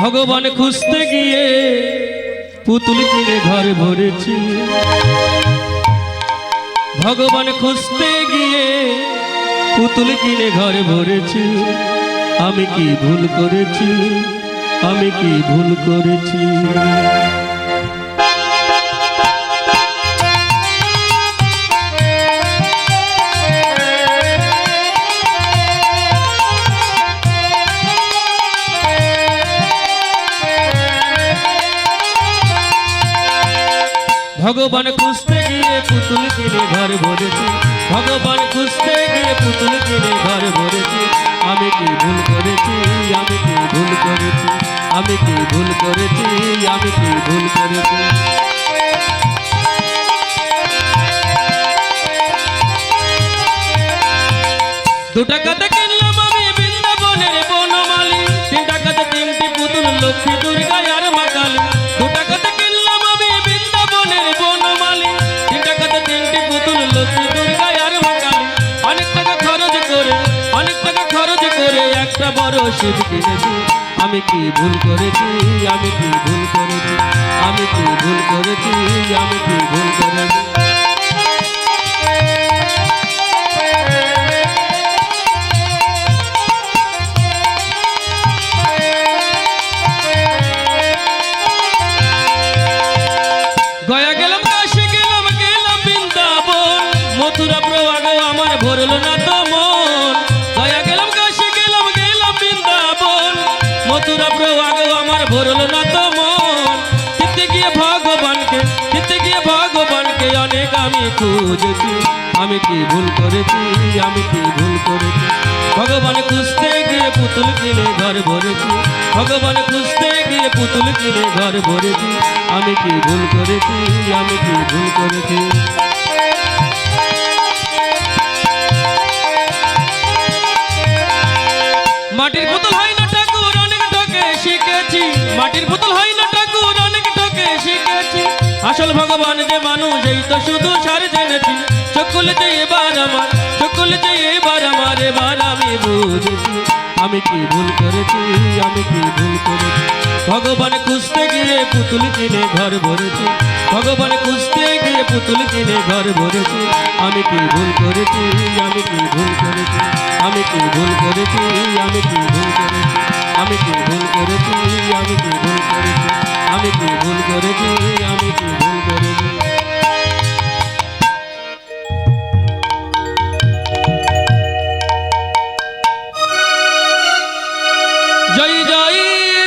ভগবান খুঁজতে গিয়ে পুতুল কিনে ঘরে ভরেছি। ভগবান খুঁজতে গিয়ে পুতুল কিনে ঘরে ভরেছি। আমি কি ভুল করেছি? আমি কি ভুল করেছি? ভগবান খুঁজতে গিয়ে পুতুল কিনে ঘর ভরেছি। ভগবান খুঁজতে গিয়ে পুতুল কিনে ঘর ভরেছি। আমি কি ভুল করেছি? আমি কি ভুল করেছি? আমি কি ভুল করেছি? আমি কি ভুল করেছি? দু টাকাতে একটা বড় শিব কিনেছি। আমি কি ভুল করেছি? আমি কি ভুল করেছি? আমি কি ভুল করেছি? আমি কি ভুল করেছি? গয়া গেলাম, কাশি গেলাম গেলাম বৃন্দাবন। মথুরা প্রভাগ আমার ভরলো না তো। ভরলো না গিয়ে ভগবানকে গিয়ে ভগবানকে অনেক আমি খুঁজেছি। আমি কি ভুল করেছি? আমি কি ভুল করেছি? ভগবান খুঁজতে গিয়ে পুতুল কিনে ঘর ভরেছি। ভগবান খুঁজতে গিয়ে পুতুল কিনে ঘর ভরেছি। আমি কি ভুল করেছি? আমি কি ভুল করেছি? মাটির পুতুল ভগবান যে মানুষ, এই তো শুধু সার জেনেছি। সকল যে এবার আমার এবার আমার, এবার আমি বুঝেছি। আমি কি ভুল করেছি? আমি কি ভুল করেছি? ভগবান খুঁজতে গিয়ে পুতুল কিনে ঘর ভরেছি। ভগবান খুঁজতে গিয়ে পুতুল কিনে ঘর ভরেছি। আমি কি ভুল করেছি? আমি কি ভুল করেছি? আমি কি ভুল করেছি? আমি কি ভুল করেছি? আমি কি ভুল করেছি? আমি কি ভুল করেছি? আমি কি ভুল করেছি?